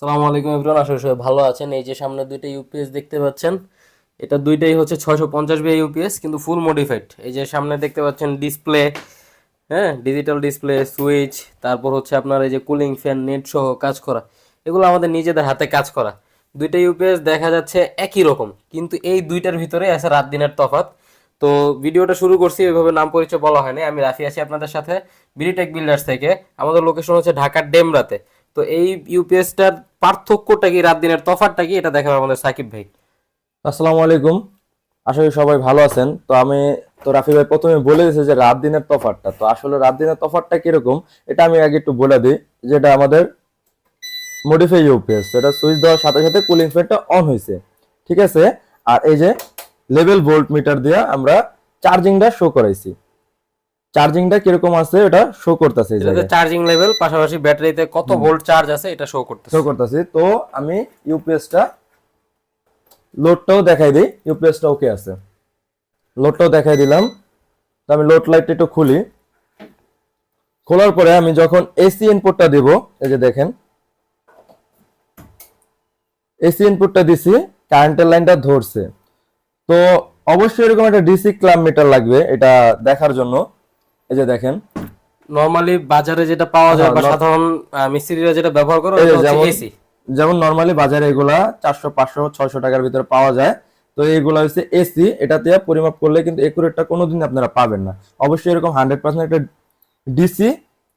সালামু আলাইকুম এভরিওয়ান, আশা সবাই ভালো আছেন। এই যে সামনে দুইটা ইউপিএস দেখতে পাচ্ছেন, এটা দুইটাই হচ্ছে ছয়শো পঞ্চাশ বিআই ইউপিএস কিন্তু ফুল মডিফাইড এই যে সামনে দেখতে পাচ্ছেন ডিসপ্লে হ্যাঁ ডিজিটাল ডিসপ্লে সুইচ তারপর হচ্ছে আপনার এই যে কুলিং ফ্যান নেট সহ কাজ করা। এগুলো আমাদের নিজেদের হাতে কাজ করা। দুইটা ইউপিএস দেখা যাচ্ছে একই রকম, কিন্তু এই দুইটার ভিতরে আছে রাত দিনের তফাৎ। তো ভিডিওটা শুরু করছি ওইভাবে নাম পরিচয় বলা হয়নি, আমি রাফি আছি আপনাদের সাথে বিডিটেক বিল্ডার্স থেকে। আমাদের লোকেশন হচ্ছে ঢাকার ডেমরাতে। তো এই ইউপিএসটার পার্থক্যটা কি রাত দিনের তফাৎটা কি, এটা দেখাবে আমাদের সাকিব ভাই। আসসালামু আলাইকুম। আশা করি সবাই ভালো আছেন। তো আমি, তো রাফি ভাই প্রথমে বলে দিয়েছে যে রাত দিনের তফাৎটা। তো আসলে রাত দিনের তফাৎটা কীরকম, এটা আমি আগে একটু বলে দিই, যেটা আমাদের মডিফাই ইউপিএস এটা সুইচ দেওয়ার সাথে সাথে কুলিং ফ্যানটা অন হয়েছে। ঠিক আছে? আর এই যে লেভেল ভোল্ট মিটার দিয়ে আমরা চার্জিংটা শো করাইছি। চার্জিংটা কীরকম আছে এটা শো করতেছে চার্জিং লেভেল পাশাপাশি ব্যাটারিতে কত ভোল্ট চার্জ আছে এটা শো করতেছে। শো করতেছি। তো আমি ইউপিএসটা লোডটাও দেখাই দিই। ইউপিএসটা ওকে আছে। লোডটাও দেখাই দিলাম। তো আমি লোড লাইটটা একটু খুলি। খোলার পরে আমি যখন এসি ইনপুটটা দিব এই যে দেখেন। এসি ইনপুটটা দিছি কারেন্টের লাইনটা ধরছে। তো অবশ্যই এরকম একটা ডিসি ক্লাম মিটার লাগবে এটা দেখার জন্য। এই যে দেখেন। নরমালি বাজারে যেটা পাওয়া যায় বা হ্যাঁ, সাধারণ আহ, মিস্ত্রিরা যেটা ব্যবহার করে এসি যেমন নর্মালি বাজারে এগুলা চারশো পাঁচশো ছয়শো টাকার ভিতরে পাওয়া যায়। তো এইগুলা হচ্ছে এসি এটাতে পরিমাপ করলে কিন্তু একুরেটটা কোনোদিন আপনারা পাবেন না। অবশ্যই এরকম হান্ড্রেড পার্সেন্ট একটা ডিসি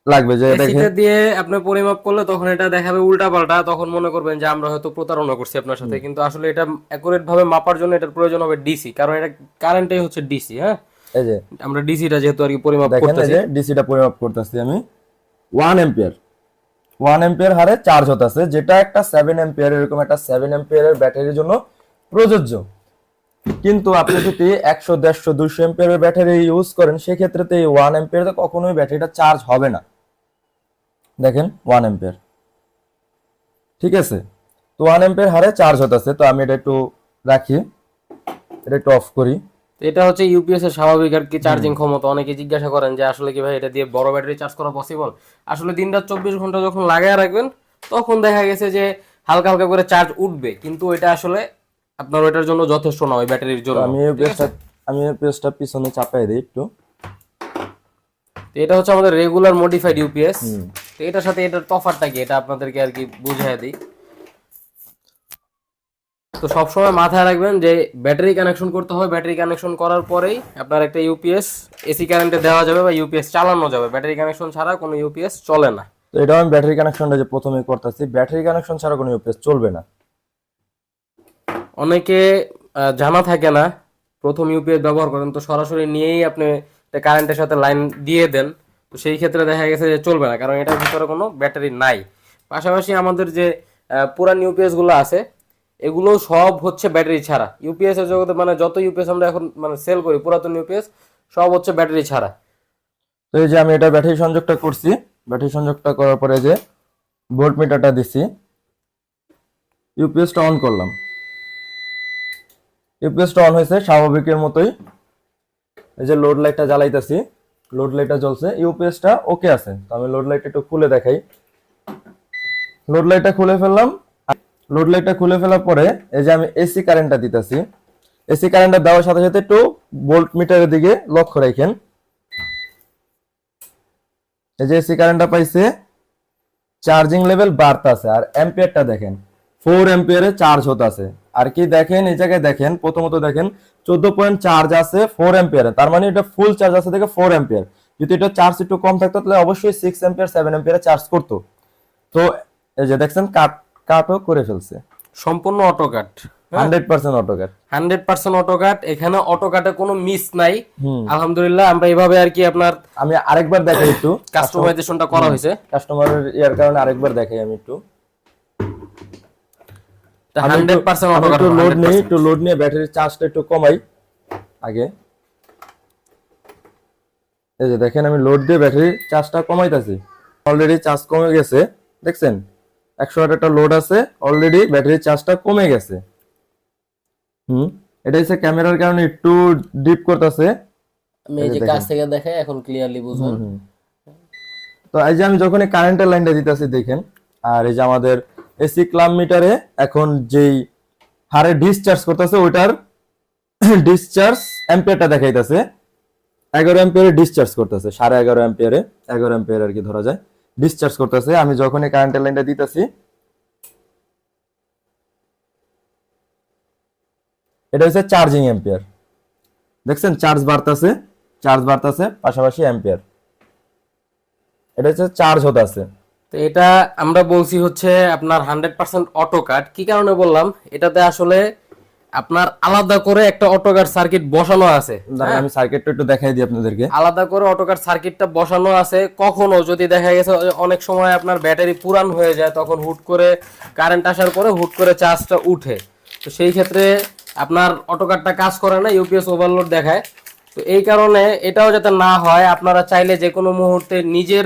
লাগবে যে এসিতে দিয়ে আপনি পরিমাপ করলে তখন এটা দেখাবে উল্টা পাল্টা তখন মনে করবেন যে আমরা হয়তো প্রতারণা করছি আপনার সাথে। কিন্তু আসলে এটা অ্যাকুরেট ভাবে মাপার জন্য এটার প্রয়োজন হবে ডিসি কারণ এটা কারেন্টই হচ্ছে ডিসি হ্যাঁ? এই যে আমরা ডিসিটা যেহেতু আর কি পরিমাপ করতেছি। ডিসিটা পরিমাপ করতেছি আমি। ওয়ান এম্পিয়ার ওয়ান এম্পিয়ার হারে চার্জ হতেছে যেটা একটা সেভেন এম্পিয়ার এরকম একটা সেভেন এম্পিয়ারের ব্যাটারির জন্য প্রযোজ্য। কিন্তু আপনি যদি একশো দেড়শো দুশো এম্পিয়ারের ব্যাটারি ইউজ করেন সেক্ষেত্রে তো এই ওয়ান এম্পিয়ারে কখনোই ব্যাটারিটা চার্জ হবে না। দেখেন ওয়ান এম্পিয়ার ঠিক আছে? তো ওয়ান এম্পিয়ার হারে চার্জ হতেছে তো আমি এটা একটু রাখি। এটা একটু অফ করি। তো এটা হচ্ছে ইউপিএস এর স্বাভাবিক আর কি চার্জিং ক্ষমতা। অনেকে জিজ্ঞাসা করেন যে আসলে কি ভাই এটা দিয়ে বড় ব্যাটারি চার্জ করা পসিবল আসলে দিন রাত চব্বিশ ঘণ্টা যখন লাগায় রাখবেন তখন দেখা গেছে যে হালকা হালকা করে চার্জ উঠবে। কিন্তু এটা আসলে আপনার ওইটার জন্য যথেষ্ট না ওই ব্যাটারির জন্য। আমি আমি পেজটা পিছনে চাপাই দিই একটু। তো এটা হচ্ছে আমাদের রেগুলার মডিফাইড ইউপিএস তো এটার সাথে এটার তফাৎটা কি? এটা আপনাদেরকে আর কি বুঝিয়ে দিই। তো সবসময় মাথায় রাখবেন যে ব্যাটারি কানেকশন করতে হবে। ব্যাটারি কানেকশন করার পরেই আপনার একটা ইউপিএস এসি কারেন্টে দেওয়া যাবে বা ইউপিএস চালানো যাবে। ব্যাটারি কানেকশন ছাড়া কোনো ইউপিএস চলে না। তো এটা আমি ব্যাটারি কানেকশনটা যে প্রথমে করতেছি ব্যাটারি কানেকশন ছাড়া কোনো ইউপিএস চলবে না। অনেকে জানা থাকে না প্রথম ইউপিএস ব্যবহার করেন তো সরাসরি নিয়েই আপনি কারেন্টের সাথে লাইন দিয়ে দেন। তো সেই ক্ষেত্রে দেখা গেছে যে চলবে না কারণ এটার ভিতরে কোনো ব্যাটারি নাই। পাশাপাশি আমাদের যে পুরান ইউপিএসগুলো আছে এগুলো সব হচ্ছে ব্যাটারি ছাড়া। ইউপিএস এর জগতে মানে যত ইউপিএস আমরা এখন মানে সেল করি, পুরাতন ইউপিএস সব হচ্ছে ব্যাটারি ছাড়া। তো এই যে আমি এটা ব্যাটারি সংযোগটা করছি, ব্যাটারি সংযোগটা করার পরে যে ভোল্ট মিটারটা দিছি ইউপিএসটা অন করলাম। ইউপিএসটা অন হয়েছে স্বাভাবিকের মতোই। এই যে লোড লাইটটা জ্বালাইতেছি লোড লাইটটা জ্বলছে ইউপিএসটা ওকে আছে। তো আমি লোড লাইটটা একটু খুলে দেখাই। লোড লাইটটা খুলে ফেললাম লোড লাইটটা খুলে ফেলার পরে এই যে আমি এসি কারেন্টটা দিতেছি, এসি কারেন্টটা দেওয়ার সাথে সাথে একটু ভোল্ট মিটারের দিকে লক্ষ্য রাখেন। এই যে এসি কারেন্টটা পাইছে, চার্জিং লেভেল বাড়তাছে আর অ্যাম্পিয়ারটা দেখেন, ফোর অ্যাম্পিয়ারে চার্জ হতাছে আর কি দেখেন, এই জায়গায় দেখেন, প্রথমত দেখেন, চোদ্দ পয়েন্ট চার্জ আছে ফোর অ্যাম্পিয়ারে, তার মানে এটা ফুল চার্জ আছে দেখে ফোর অ্যাম্পিয়ার। যদি এটা চার্জ একটু কম থাকতো, তাহলে অবশ্যই সিক্স অ্যাম্পিয়ার সেভেন অ্যাম্পিয়ারে চার্জ করতো। তো এই যে দেখছেন, কাট কাটও করে ফেলছে। সম্পূর্ণ auto cut hundred percent auto cut hundred percent auto cut এখানে অটো কাটে কোনো মিস নাই। আলহামদুলিল্লাহ আমরা এইভাবে আর কি আপনার আমি আরেকবার দেখাই একটু। কাস্টমাইজেশনটা করা হয়েছে। কাস্টমারের ইয়ার কারণে আরেকবার দেখাই আমি একটু। Hundred percent auto cut load নেই একটু লোড নিয়ে ব্যাটারির চার্জটা একটু কমাই। আগে। এই যে দেখেন আমি লোড দিয়ে ব্যাটারির চার্জটা কমাইতেছি। অলরেডি চার্জ কমে গেছে দেখছেন? একশো ওয়াট একটা লোড আছে অলরেডি ব্যাটারির চার্জটা কমে গেছে। হুম এটা হচ্ছে ক্যামেরার কারণে একটু ডিপ করতেছে। আমি এই যে কাছ থেকে দেখাই এখন ক্লিয়ারলি তো এই যে আমি যখন কারেন্টের লাইনটা দিতেছি দেখেন আর এই যে আমাদের এসি ক্লাম মিটারে এখন যেই হারে ডিসচার্জ করতেছে ওইটার ডিসচার্জ অ্যাম্পিয়ারটা দেখাইতেছে। এগারো অ্যাম্পিয়ারে ডিসচার্জ করতেছে সাড়ে এগারো অ্যাম্পিয়ারে এগারো অ্যাম্পিয়ার আর কি ধরা যায়। ডিসচার্জ করতেছে, আমি যখনই কারেন্টের লাইনটা দিতেছি, এটা হচ্ছে চার্জিং অ্যাম্পিয়ার দেখছেন চার্জ বাড়তাছে চার্জ বাড়তাছে, পাশাপাশি অ্যাম্পিয়ার এটা হচ্ছে চার্জ হতাছে। তো এটা আমরা বলছি হচ্ছে আপনার হান্ড্রেড পার্সেন্ট অটো কাট কি কারণে বললাম? এটাতে আসলে আপনার আলাদা করে একটা অটোকার সার্কিট বসানো আছে। আমি সার্কিটটা একটু দেখাই দিই আপনাদেরকে। আলাদা করে অটোকার সার্কিটটা বসানো আছে। কখনো যদি দেখা গেছে অনেক সময় আপনার ব্যাটারি পুরান হয়ে যায় তখন হুট করে কারেন্ট আসার পরে হুট করে চার্জটা উঠে। তো সেই ক্ষেত্রে আপনার অটোকারটা কাজ করে না ইউপিএস ওভারলোড দেখায়। তো এই কারণে এটাও যাতে না হয় আপনারা চাইলে যে কোনো মুহূর্তে নিজের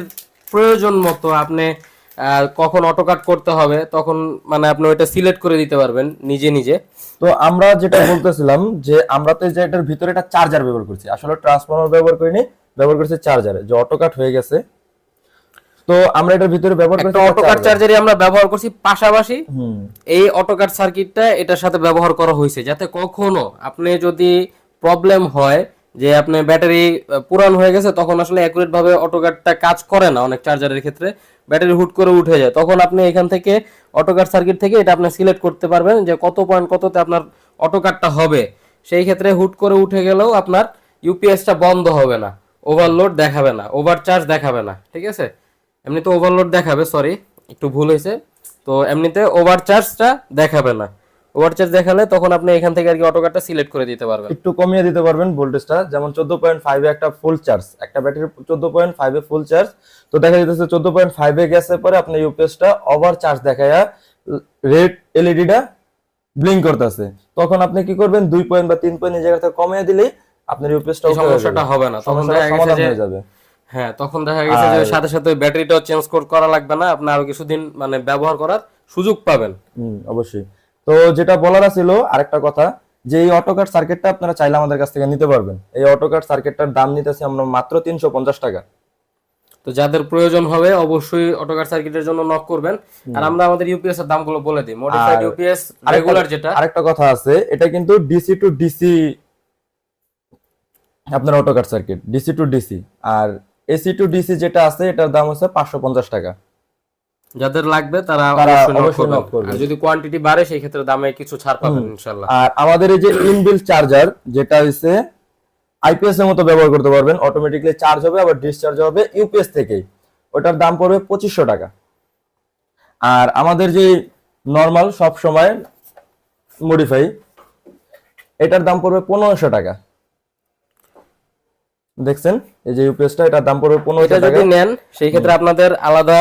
প্রয়োজন মতো আপনি আহ, কখন অটোকাট করতে হবে তখন মানে আপনি ওইটা সিলেক্ট করে দিতে পারবেন নিজে নিজে। তো আমরা যেটা বলতেছিলাম যে আমরা তো যে এটার ভিতরে একটা চার্জার ব্যবহার করছি আসলে ট্রান্সফরমার ব্যবহার করিনি ব্যবহার করছি চার্জার যে অটো কাট হয়ে গেছে। তো আমরা এটার ভিতরে ব্যবহার করছি অটোকাট চার্জারই আমরা ব্যবহার করছি পাশাপাশি হুম। এই অটোকাট সার্কিটটা এটার সাথে ব্যবহার করা হয়েছে যাতে কখনো আপনি যদি প্রবলেম হয় যে আপনার ব্যাটারি পুরান হয়ে গেছে তখন আসলে অ্যাকুরেট ভাবে অটোকাটটা কাজ করে না অনেক চার্জারের ক্ষেত্রে। ব্যাটারি হুট করে উঠে যায়। তখন আপনি এখান থেকে অটোকার সার্কিট থেকে এটা আপনি সিলেক্ট করতে পারবেন যে কত পয়েন্ট কততে আপনার অটোকারটা হবে। সেই ক্ষেত্রে হুট করে উঠে গেলেও আপনার ইউপিএসটা বন্ধ হবে না। ওভারলোড দেখাবে না। ওভার চার্জ দেখাবে না। ঠিক আছে? এমনিতে ওভারলোড দেখাবে সরি একটু ভুল হয়েছে। তো এমনিতে ওভার চার্জটা দেখাবে না। ওভার চার্জ দেখালে তখন আপনি এখান থেকে আর কি অটোকাটটা সিলেক্ট করে দিতে পারবেন। একটু কমিয়ে দিতে পারবেন ভোল্টেজটা। যেমন চোদ্দ পয়েন্ট ফাইভে একটা ফুল চার্জ একটা ব্যাটারি চোদ্দ পয়েন্ট ফাইভে ফুল চার্জ তো দেখা যাচ্ছে চোদ্দ পয়েন্ট ফাইভে গেছে পরে আপনার ইউপিএসটা ওভার চার্জ দেখায় রেড এলইডিটা ব্লিঙ্ক করতেছে। তখন আপনি কি করবেন দুই পয়েন্ট বা তিন পয়েন্ট এই জায়গা থেকে কমিয়ে দিলেই আপনার ইউপিএসটা সমস্যাটা হবে না। তখন সমাধান হয়ে যাবে। হ্যাঁ তখন দেখা গেছে যে সাথে সাথে ব্যাটারিটাও চেঞ্জ করা লাগবে না। আপনি আরও কিছুদিন মানে ব্যবহার করার সুযোগ পাবেন। হুম অবশ্যই। তো যেটা বলার ছিল আরেকটা কথা যে এই অটোকাট সার্কিটটা আপনারা চাইলে আমাদের কাছ থেকে নিতে পারবেন। এই অটোকাট সার্কিটটার দাম নিতেছি আমরা মাত্র তিনশো পঞ্চাশ টাকা। তো যাদের প্রয়োজন হবে অবশ্যই অটোকার সার্কিটের জন্য নক করবেন। আর আমরা আমাদের ইউপিএস এর দামগুলো বলে দিই। মডিফাইড ইউপিএস রেগুলার যেটা। আরেকটা কথা আছে এটা কিন্তু ডিসি টু ডিসি আপনার auto cut circuit DC to DC R AC to DC যেটা আছে এটার দাম হচ্ছে পাঁচশো পঞ্চাশ টাকা। যাদের লাগবে তারা অবশ্যই নক করবেন। আর যদি কোয়ান্টিটি বাড়ে সেই ক্ষেত্রে দামে কিছু ছাড় পাবেন ইনশাআল্লাহ। আর আমাদের এই যে ইনবিল্ট চার্জার যেটা হচ্ছে আইপিএস এর মতো ব্যবহার করতে পারবেন। অটোমেটিকলি চার্জ হবে আবার ডিসচার্জ হবে ইউপিএস থেকেই। ওটার দাম পড়বে পঁচিশশো টাকা। আর আমাদের যে নর্মাল সব সময় মডিফাই এটার দাম পড়বে পনেরোশো টাকা। দেখছেন? এই যে ইউপিএসটা এটার দাম পড়বে পনেরোশো টাকা যদি নেন সেই ক্ষেত্রে আপনাদের আলাদা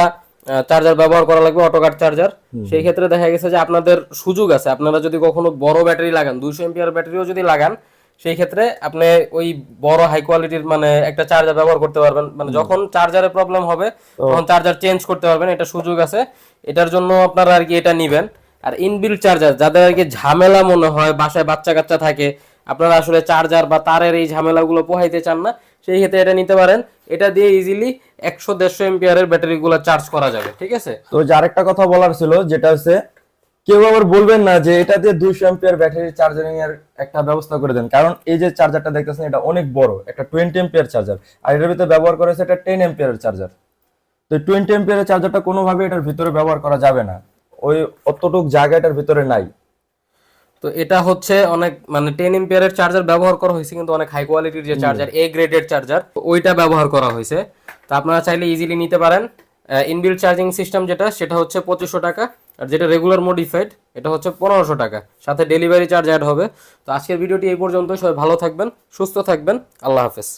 চার্জার ব্যবহার করা লাগবে অটোকাট চার্জার সেই ক্ষেত্রে দেখা গেছে যে আপনাদের সুযোগ আছে। আপনারা যদি কখনো বড় ব্যাটারি লাগান দুইশো এমপিআর ব্যাটারিও যদি লাগান সেই ক্ষেত্রে আপনি ওই বড় হাই কোয়ালিটির মানে একটা চার্জার ব্যবহার করতে পারবেন। মানে যখন চার্জারের প্রবলেম হবে তখন চার্জার চেঞ্জ করতে পারবেন এটা সুযোগ আছে। এটার জন্য আপনারা আর কি এটা নিবেন। আর ইনবিল্ট চার্জার যাদের আর কি ঝামেলা মনে হয় বাসায় বাচ্চা কাচ্চা থাকে আপনারা আসলে চার্জার বা তারের এই ঝামেলাগুলো পোহাইতে চান না, সেই ক্ষেত্রে এটা নিতে পারেন। এটা দিয়ে ইজিলি একশো দেড়শো এমপিআরের ব্যাটারিগুলো চার্জ করা যাবে, ঠিক আছে? তো যে আরেকটা কথা বলার ছিল, যেটা হচ্ছে, কেউ আবার বলবেন না যে এটা দিয়ে দুইশো এম্পিয়ার ব্যাটারি চার্জিং এর একটা ব্যবস্থা করে দেন। কারণ এই যে চার্জারটা দেখতেছেন, এটা অনেক বড়, একটা টোয়েন্টি এম্পিয়ার চার্জার আর এটার ভিতরে ব্যবহার করেছে এটা টেন এম্পিয়ারের চার্জার তো টোয়েন্টি এম্পিয়ারের চার্জারটা কোনোভাবে এটার ভিতরে ব্যবহার করা যাবে না। ওই অতটুক জায়গা এটার ভিতরে নাই। তো এটা হচ্ছে অনেক মানে টেন এম্পিয়ারের চার্জার ব্যবহার করা হয়েছে কিন্তু অনেক হাই কোয়ালিটির যে চার্জার এ গ্রেডের চার্জার ওইটা ব্যবহার করা হয়েছে। তো আপনারা চাইলে ইজিলি নিতে পারেন। ইনবিল্ড চার্জিং সিস্টেম যেটা সেটা হচ্ছে পঁচিশশো টাকা আর যেটা রেগুলার মডিফাইড এটা হচ্ছে পনেরোশো টাকা। সাথে ডেলিভারি চার্জ অ্যাড হবে। তো আজকের ভিডিওটি এই পর্যন্ত সবাই ভালো থাকবেন সুস্থ থাকবেন আল্লাহ হাফেজ।